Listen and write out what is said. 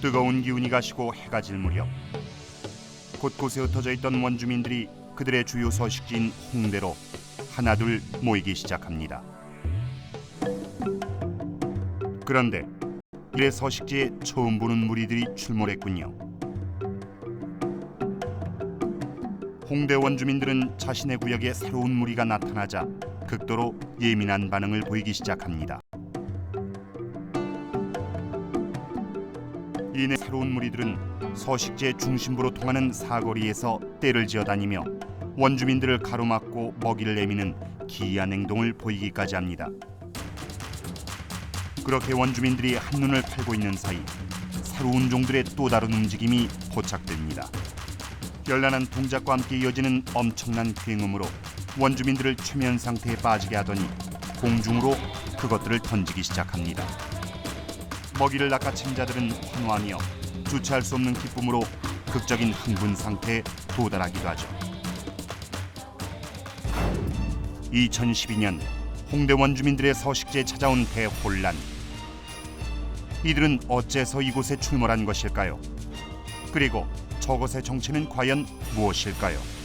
뜨거운 기운이 가시고 해가 질 무렵 곳곳에 흩어져 있던 원주민들이 그들의 주요 서식지인 홍대로 하나둘 모이기 시작합니다. 그런데 이래 서식지에 처음 보는 무리들이 출몰했군요. 홍대 원주민들은 자신의 구역에 새로운 무리가 나타나자 극도로 예민한 반응을 보이기 시작합니다. 이내 새로운 무리들은 서식지의 중심부로 통하는 사거리에서 떼를 지어다니며 원주민들을 가로막고 먹이를 내미는 기이한 행동을 보이기까지 합니다. 그렇게 원주민들이 한눈을 팔고 있는 사이 새로운 종들의 또 다른 움직임이 포착됩니다. 열란한 동작과 함께 이어지는 엄청난 굉음으로 원주민들을 최면 상태에 빠지게 하더니 공중으로 그것들을 던지기 시작합니다. 먹이를 낚아챈 자들은 환호하며 주체할 수 없는 기쁨으로 극적인 흥분 상태에 도달하기도 하죠. 2012년 홍대 원주민들의 서식지에 찾아온 대혼란. 이들은 어째서 이곳에 출몰한 것일까요? 그리고 저것의 정체는 과연 무엇일까요?